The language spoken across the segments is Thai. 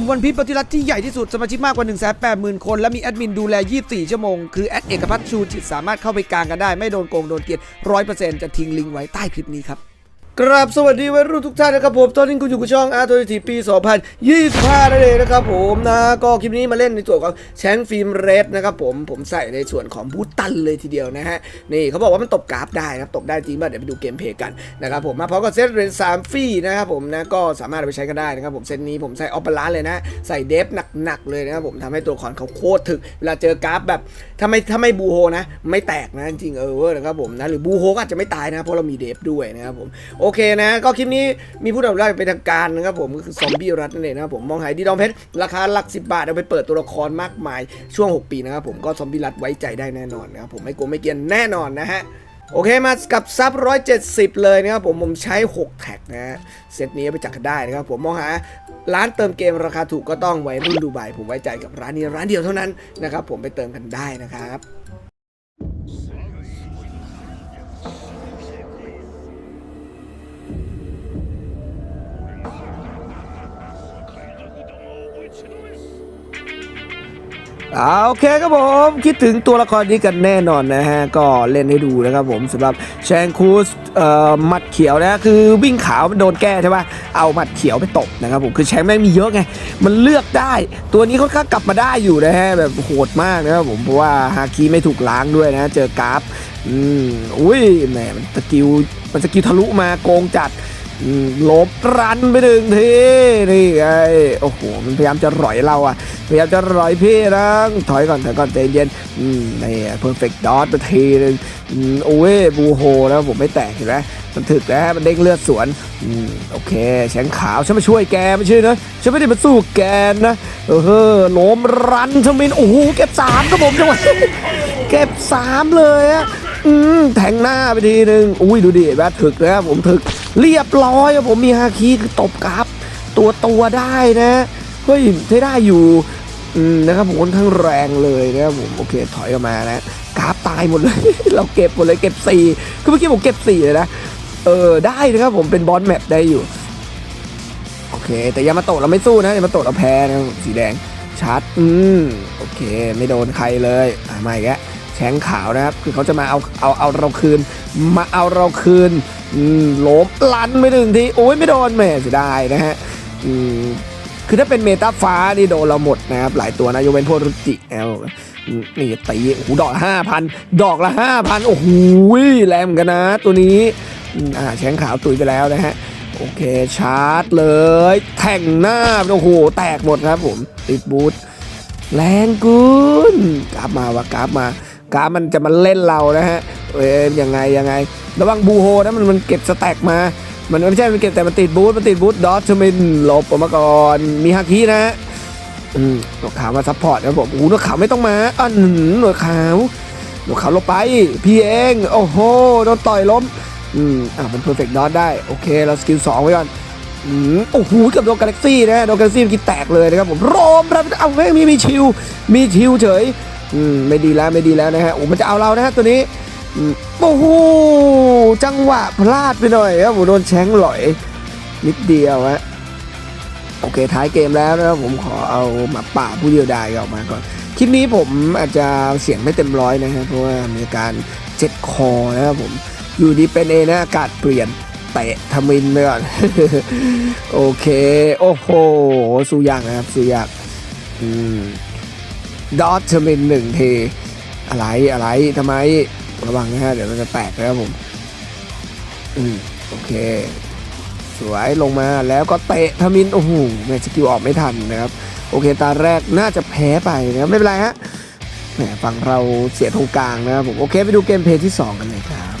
ลุ่มวันพีปฏิรัติที่ใหญ่ที่สุดสมาชิกมากกว่า 1 8 0 0 0 0 คน และมีแอดมินดูแล 24 ชั่วโมง คือแอดเอกพัฒน์ชูจิตสามารถเข้าไปกลางกันได้ ไม่โดนโกงโดนเกลียด100%จะทิ้งลิงก์ไว้ใต้คลิปนี้ครับ กราบสวัสดีวัยรุ่นทุกท่านนะครับผมตอนนี้คุณอยู่กับช่องอาร์ตทีปี 2025นั่นเองนะครับผมนะก็คลิปนี้มาเล่นในส่วนของแชงฟิล์มเรดนะครับผมผมใส่ในส่วนของบูตันเลยทีเดียวนะฮะนี่เขาบอกว่ามันตบกราฟได้นะครับตบได้จริงป่ะเดี๋ยวไปดูเกมเพลย์กันนะครับผมมาพร้อมกับเซตเรนสามฟรีนะครับผมนะก็สามารถไปใช้กันได้นะครับผมเซตนี้ผมใส่ออปเปอร์ลานเลยนะ ใส่เดฟหนักๆเลยนะครับผมทำให้ตัวละครเขาโคตรถึกเวลาเจอกราฟแบบถ้าไม่ถ้าไม่บูโฮนะ ไม่แตกนะจริงเออนะครับผมนะหรือบูโฮก็อาจจะไม่ตายนะเพราะเรามีเดฟด้วยนะครับผมโอเคนะ ก็คลิปนี้มีผู้นำได้เป็นทางการนะครับผมก็คือซอมบี้รัฐนั่นเองนะครับผมมองหายดีดองเพชรราคาหลัก 10 บาทเอาไปเปิดตัวละครมากมายช่วง 6 ปีนะครับผมก็ซอมบี้รัฐไว้ใจได้แน่นอนนะครับผมไม่โกงไม่เกียนแน่นอนนะฮะโอเคมากับซับ 170 เลยนะครับผมผมใช้ 6 แท็กนะ เซตนี้ไปจักันได้นะครับผมมองหาร้านเติมเกมราคาถูกก็ต้องไว้รุ่นดูไบผมไว้ใจกับร้านนี้ร้านเดียวเท่านั้นนะครับผมไปเติมกันได้นะครับ โอเคครับผมคิดถึงตัวละครนี้กันแน่นอนนะฮะ ก็เล่นให้ดูนะครับผมสำหรับแชงคูสเอ่อหมัดเขียวนะคือวิ่งขาวมันโดนแก้ใช่ปะเอาหมัดเขียวไปตบนะครับผมคือแชงแม่งมีเยอะไง มันเลือกได้ ตัวนี้ค่อนข้างกลับมาได้อยู่นะฮะแบบโหดมากนะครับผมเพราะว่าฮาคิไม่ถูกล้างด้วยนะ เจอกราฟอืมอุ้ยแหมมันสกิลมันสกิลทะลุมาโกงจัด ลบรันไปหนึ่งทีนี่ไงโอ้โหมันพยายามจะร่อยเราอะพยายามจะร่อยพี่นะถอยก่อนถอยก่อนใจเย็นอืมนี่เพอร์เฟกต์ดอทไปทีนึงอืมโอ้ยบูโฮแล้วผมไม่แตกเห็นไหมมันถึกแล้วมันเด้งเลือดสวนอืมโอเคแสงขาวฉันมาช่วยแกไม่ใช่นะฉันไม่ได้มาสู้แกนะเออล้มรันชมินโอ้โหเก็บสามครับผมจังหวะเก็บสามเลยอะ อืมแทงหน้าไปทีหนึ่งอุ้ยดูดิแบบถึกแล้วผมถึกเรียบร้อยอะผมมีฮาคีคือตบกราฟตัวตัวได้นะเฮ้ยใช้ได้อยู่อนะครับผมค่อนข้างแรงเลยนะครับผมโอเคถอยออกมานะกราฟตายหมดเลย เราเก็บหมดเลยเก็บสี่คือเมื่อกี้ผมเก็บสี่เลยนะเออได้นะครับผมเป็นบอสแมปได้อยู่โอเค แต่ยามาโตะเราไม่สู้นะยามาโตะเราแพ้นะสีแดงชาร์จอืมโอเค ไม่โดนใครเลยมาอีกแล้ว แชงขาวนะครับ คือเขาจะมาเอาเอาเอาเราคืน มาเอาเราคืนอืมลบลันไปหนึ่งทีโอ้ยไม่โดนแม่เสียดายนะฮะคือถ้าเป็นเมตาฟ้านี่โดนเราหมดนะครับ หลายตัวนะยกเว้นพวกรุจิแอลนี่ตีโอ้โหดอกห้าพันดอกละห้าพันโอ้โหแรงเหมือนกันนะ ตัวนี้อ่าแชงขาวตุยไปแล้วนะฮะโอเคชาร์จเลยแทงหน้าโอ้โหแตกหมดครับผมติดบูทแรงกุนกราฟมาวะกราฟมา กามันจะมาเล่นเรานะฮะเอ้ยยังไงยังไง ระวังบูโฮนะมันมันเก็บสแต็กมา มันไม่ใช่มันเก็บแต่มันติดบูทมันติดบูทดอทชมินหลบออกมาก่อนมีฮักคีนะฮะอืมหนวดขาวมาซัพพอร์ตนะผมโอ้โหนวดขาวไม่ต้องมาอะหนหนวดขาวหนวดขาวลงไป พี่เอง โอ้โหโดนต่อยล้มอืมอ่าเป็น perfect dot ได้ โอเค เราสกิลสองไว้ก่อนอืมโอ้โหเกับโดนกาแล็กซี่นะโดนกาแล็กซี่มื่อกี้แตกเลยนะครับผมโรมรับเอาเฮ้ยมีมีชิวมีชิวเฉย อืมไม่ดีแล้วไม่ดีแล้วนะฮะโอ้มันจะเอาเรานะฮะตัวนี้โอ้โหจังหวะพลาดไปหน่อยครับผมโดนแชงหลอยนิดเดียวฮะโอเคท้ายเกมแล้วนะครับผมขอเอามาป่าผู้เดียวดายออกมาก่อนคลิปนี้ผมอาจจะเสียงไม่เต็มร้อยนะฮะเพราะว่ามีการเจ็บคอนะครับผมอยู่ดีเป็นเองนะอากาศเปลี่ยนเตะทมินไปก่อนโอเค โอ้โหสู้ยากนะครับสู้ยากอืม ดอทเทมินหนึ่งทีอะไรอะไรทำไมระวังนะฮะเดี๋ยวมันจะแตกนะครับผม อืมโอเค สวยลงมาแล้วก็เตะทมินโอ้โหแม่สกิลออกไม่ทันนะครับ โอเค ตาแรกน่าจะแพ้ไปนะครับไม่เป็นไรฮะแหมฝั่งเราเสียตรงกลางนะครับผม โอเค ไปดูเกมเพย์ที่ 2 กันเลยครับ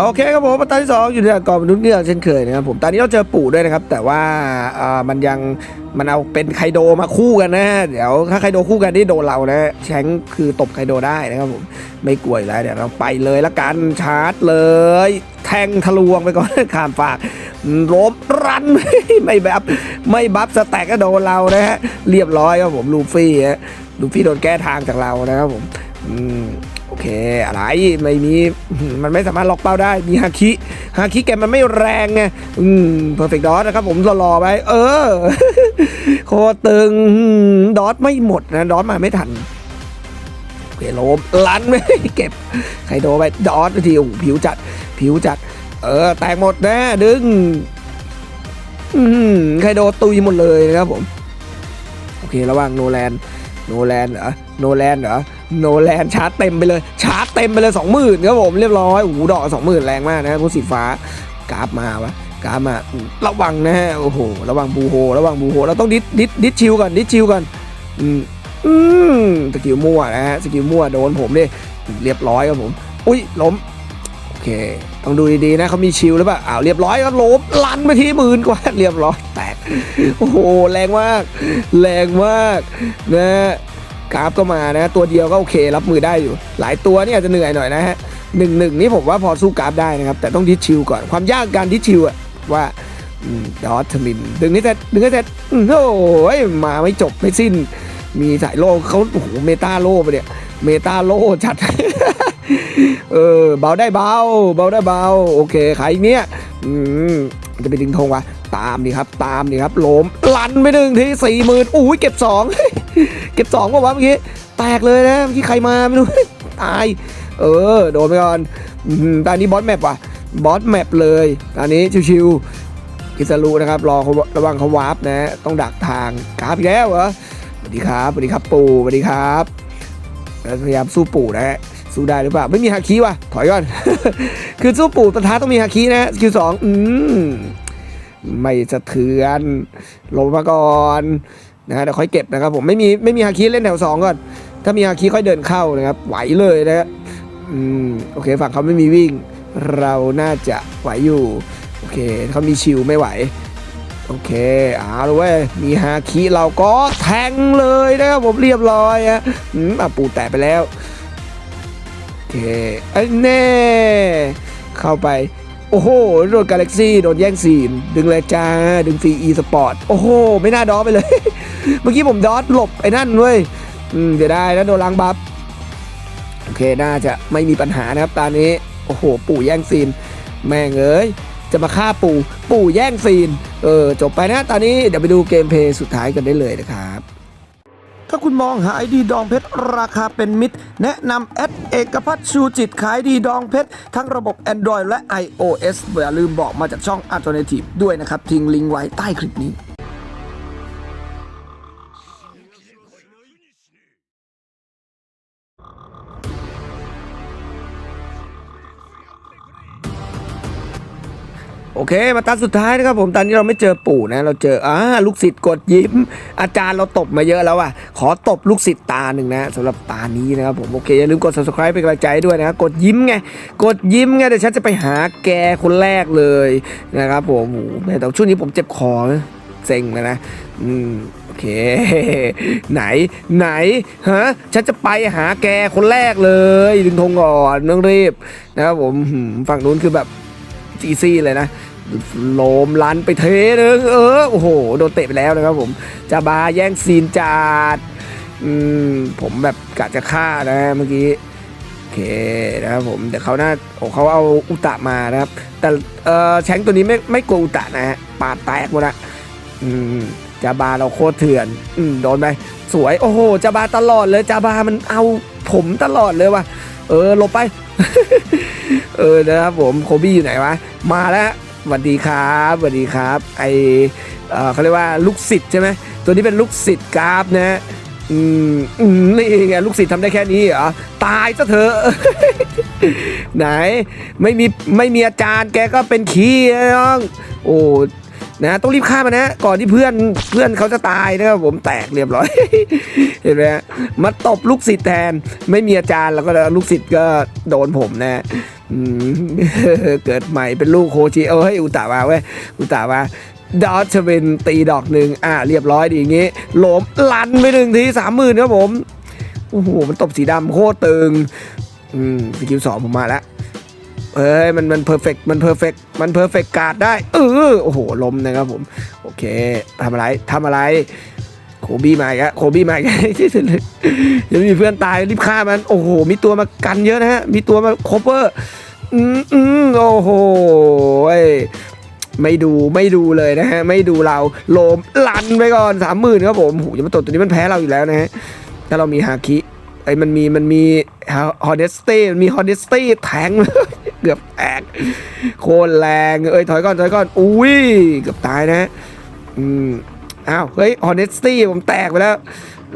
โอเคครับผมตอนที่สองอยู่ในกองมนุษย์เงือกเช่นเคยนะครับผมตอนนี้เราเจอปู่ด้วยนะครับ แต่ว่าอ่ามันยังมันเอาเป็นไคโดมาคู่กันนะเดี๋ยวถ้าไคโดคู่กันนี่โดนเรานะแชงคือตบไคโดได้นะครับผมไม่กลัวอยู่แล้วเดี๋ยวเราไปเลยละกันชาร์จเลย แทงทะลวงไปก่อนข้ามฝากล้มรันไม่แบบไม่บัฟสแต็กก็โดนเรานะฮะเรียบร้อยครับผมลูฟี่ฮะลูฟี่โดนแก้ทางจากเรานะครับผมอืม เค อะไรไม่มีมันไม่สามารถล็อกเป้าได้มีฮาคิฮาคิแกมันไม่แรงไงอืมเพอร์เฟกต์ดอสนะครับผมรอๆไปเออ โคตึงดอสไม่หมดนะดอสมาไม่ทันโอเคโลมลันไม่เก็บไครโดไปดอสทีโอ้ผิวจัด ผิวจัด เออ แตกหมดนะดึงอืมไคโดตุยหมดเลยนะครับผม โอเค ระหว่างโนแลน โนแลนเหรอ โนแลนเหรอ โนแลนชาร์จเต็มไปเลย ชาร์จเต็มไปเลยสองหมื่นครับผมเรียบร้อยโอ้โหดอกสองหมื่นแรงมากนะผู้สีฟ้ากราฟมาวะกราฟมาระวังนะฮะโอ้โหระวังบูโฮระวังบูโฮเราต้องดิดดิดดิดชิวก่อนดิดชิวก่อนอืมอืมสกิลมั่วนะฮะสกิลมั่วโดนผมดิเรียบร้อยครับผม อุ้ยล้มโอเค ต้องดูดีๆนะเขามีชิลหรือเปล่าอ้าวเรียบร้อยก็ล้มลันไปที่หมื่นกว่าเรียบร้อยแตกโอ้โหแรงมาก แรงมากนะ กราฟก็มานะ ตัวเดียวก็โอเครับมือได้อยู่ หลายตัวเนี่อาจะเหนื่อยหน่อยนะฮะหนึ่งหนึ่งนี่ผมว่าพอสู้กราฟได้นะครับ แต่ต้องดิชชิลก่อนความยากการดิชชิลอะว่าอืมดอทมินดึงให้เสร็จดึงให้เสร็จอืมโอ้ยมาไม่จบไม่สิ้น มีสายโลเขาโอ้โหเมตาโลไปเนี่ยเมตาโลจัด เออเบาได้เบา เบาได้เบา โอเคขายอีกเนี้ยจะไปดึงธงวะ ตามดิครับตามดิครับโลมลันไปหนึ่งทีสี่หมื่นอุ้ยเก็บสองเก็บสองว่าวะเมื่อกี้แตกเลยนะเมื่อกี้ใครมาไม่รู้ตาย เออโดนไปก่อนตอนนี้บอสแมปว่ะบอสแมปเลยตอนนี้ชิวๆกิสรูนะครับรอระวังเขาวาร์ปนะต้องดักทางกราฟอีกแล้วเหรอสวัสดีครับสวัสดีครับปู่สวัสดีครับพยายามสู้ปู่นะฮะสู้ได้หรือเปล่าไม่มีฮาคิว่ะถอยก่อน คือสู้ปู่ปะทะต้องมีฮาคินะสกิลสองอืม ไม่สะเทือนลงมาก่อนนะฮะเดี๋ยวค่อยเก็บนะครับผมไม่มีไม่มีฮาคิเล่นแถวสองก่อนถ้ามีฮาคิค่อยเดินเข้านะครับไหวเลยนะฮะอืมโอเคฝั่งเขาไม่มีวิ่ง เราน่าจะไหวอยู่โอเคเขามีชิลไม่ไหวโอเคเอาเลยเว้ยมีฮาคิเราก็แทงเลยนะครับผมเรียบร้อยอะอืมอะปูแตะไปแล้วโอเคไอ้แน่เข้าไป โอ้โห โดนกาแล็กซี่โดนแย่งซีน ดึงเลยจ้า ดึงฟรีอีสปอร์ต โอ้โห ไม่น่าดอไปเลย เมื่อกี้ผมดอสหลบไอ้นั่นเว้ยอืมเดี๋ยวได้แล้วโดนล้างบัฟ โอเค น่าจะไม่มีปัญหานะครับ ตอนนี้ โอ้โห ปู่แย่งซีน แม่งเอ้ย จะมาฆ่าปู่ ปู่แย่งซีน เออ จบไปนะ ตอนนี้ เดี๋ยวไปดูเกมเพลย์สุดท้ายกันได้เลยนะครับ ถ้าคุณมองหาไอดีดองเพชรราคาเป็นมิตร แนะนำแอดเอกพัฒน์ชูจิตขายดีดองเพชร ทั้งระบบ Android และ iOS อย่าลืมบอกมาจากช่อง Alternative ด้วยนะครับ ทิ้งลิงก์ไว้ใต้คลิปนี้ โอเค มาตาสุดท้ายนะครับผมตอนนี้เราไม่เจอปู่นะ เราเจออ่าลูกศิษย์กดยิ้ม อาจารย์เราตบมาเยอะแล้วอะขอตบลูกศิษย์ตาหนึ่งนะสำหรับตานี้นะครับผมโอเคอย่าลืมกด subscribe เป็นกำลังใจด้วยนะครับกดยิ้มไงกดยิ้มไงเดี๋ยวฉันจะไปหาแกคนแรกเลยนะครับผมโอ้โหแต่ช่วงนี้ผมเจ็บคอเซ็งเลยนะอืมโอเค ไหนไหนฮะฉันจะไปหาแกคนแรกเลยดึงธงก่อนไม่ต้องรีบนะครับผมฝั่งนู้นคือแบบ จีซี่เลยนะโลมลันไปเทนึงเออโอ้โหโดนเตะไปแล้วนะครับผมจาบาแย่งซีนจัดอืมผมแบบกะจะฆ่านะเมื่อกี้โอเคนะครับผมแต่เขาน่าโอ้เขาเอาอุตะมานะครับ แต่เออแชงตัวนี้ไม่ไม่กลัวอุตะนะฮะปาดแตกหมดละอืมจาบาเราโคตรเถื่อนอืมโดนไปสวยโอ้โหจาบาตลอดเลยจาบามันเอาผมตลอดเลยว่ะ เออหลบไป เออนะครับผมโคบี้อยู่ไหนวะ มาแล้วสวัสดีครับสวัสดีครับ ไอเออเขาเรียกว่าลูกศิษย์ใช่ไหมตัวนี้เป็นลูกศิษย์กราฟนะอืมอืมนี่ไงลูกศิษย์ทำได้แค่นี้เหรอตายซะเถอะไหนไม่มีไม่มีอาจารย์แกก็เป็นขี้น้อง โอ้ นะต้องรีบฆ่ามันนะก่อนที่เพื่อนเพื่อนเขาจะตายนะครับผมแตกเรียบร้อย เห็นไหมฮะมาตบลูกศิษย์แทน ไม่มีอาจารย์แล้วก็ลูกศิษย์ก็โดนผมนะเกิดใหม่เป็นลูกโคจิเอ้ยอุตามาเว้ยอุตามาดอทเป็นตีดอกหนึ่งอะเรียบร้อยดีอย่างงี้โหลมลันไปหนึ่งทีสามหมื่นครับผมโอ้โหมันตบสีดำโคตรตึงอืมสกิลสองผมมาแล้ว เอ้ยมันมันเพอร์เฟกมันเพอร์เฟกมันเพอร์เฟกกาดได้เออโอ้โหล้มนะครับผม โอเคทำอะไรทำอะไรโคบี้มาอีกแล้วโคบี้มาอีกที่สุดเลยเดี๋ยวมีเพื่อนตายรีบฆ่ามัน โอ้โห มีตัวมากันเยอะนะฮะ มีตัวมาโคเวอร์อืมอืมโอ้โหยไม่ดูไม่ดูเลยนะฮะ ไม่ดูเราโลมลันไปก่อนสามหมื่นครับผมโหยามาตดตัวนี้มันแพ้เราอยู่แล้วนะฮะถ้าเรามีฮาคิไอ้มันมีมันมีฮอเดสตี้มันมีฮอเดสตี้แทงเกือบแตกโคตรแรงเอ้ยถอยก่อนถอยก่อนอุ้ยเกือบตายนะอืมอ้าวเฮ้ยฮอนเดสตี้ผมแตกไปแล้ว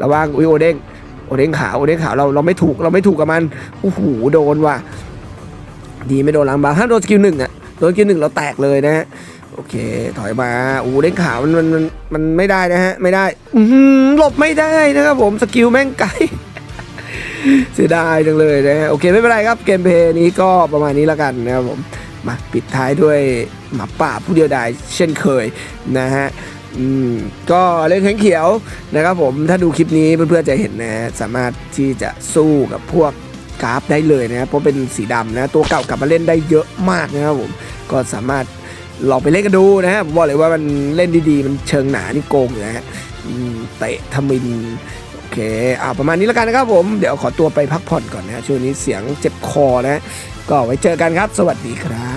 ระวังอุ้ยโอเด้งโอเด้งขาวโอเด้งขาวเราเราไม่ถูกเราไม่ถูกกับมันโอ้โหโดนว่ะดีไม่โดนล้างบางห้าโดนสกิลหนึ่งอะโดนสกิลหนึ่งเราแตกเลยนะฮะโอเค ถอยมาโอ้เด้งขาวมันมันมันไม่ได้นะฮะ ไม่ได้อือหือหลบไม่ได้นะครับผม สกิลแม่งไกล เสียดายจังเลยนะฮะโอเคไม่เป็นไรครับเกมเพย์นี้ก็ประมาณนี้แล้วกันนะครับผมมาปิดท้ายด้วยหมาป่าผู้เดียวดายเช่นเคยนะฮะอืมก็เล่นแข็งเขียวนะครับผมถ้าดูคลิปนี้เพื่อนๆจะเห็นนะสามารถที่จะสู้กับพวกกราฟได้เลยนะเพราะเป็นสีดำนะตัวเก่ากลับมาเล่นได้เยอะมากนะครับผมก็สามารถลองไปเล่นกันดูนะฮะผมบอกเลยว่ามันเล่นดีๆ มันเชิงหนานี่โกงอยู่นะฮะเตะทมิน เคอ่าประมาณนี้แล้วกันนะครับผมเดี๋ยวขอตัวไปพักผ่อนก่อนนะช่วงนี้เสียงเจ็บคอนะ ก็ไว้เจอกันครับ สวัสดีครับ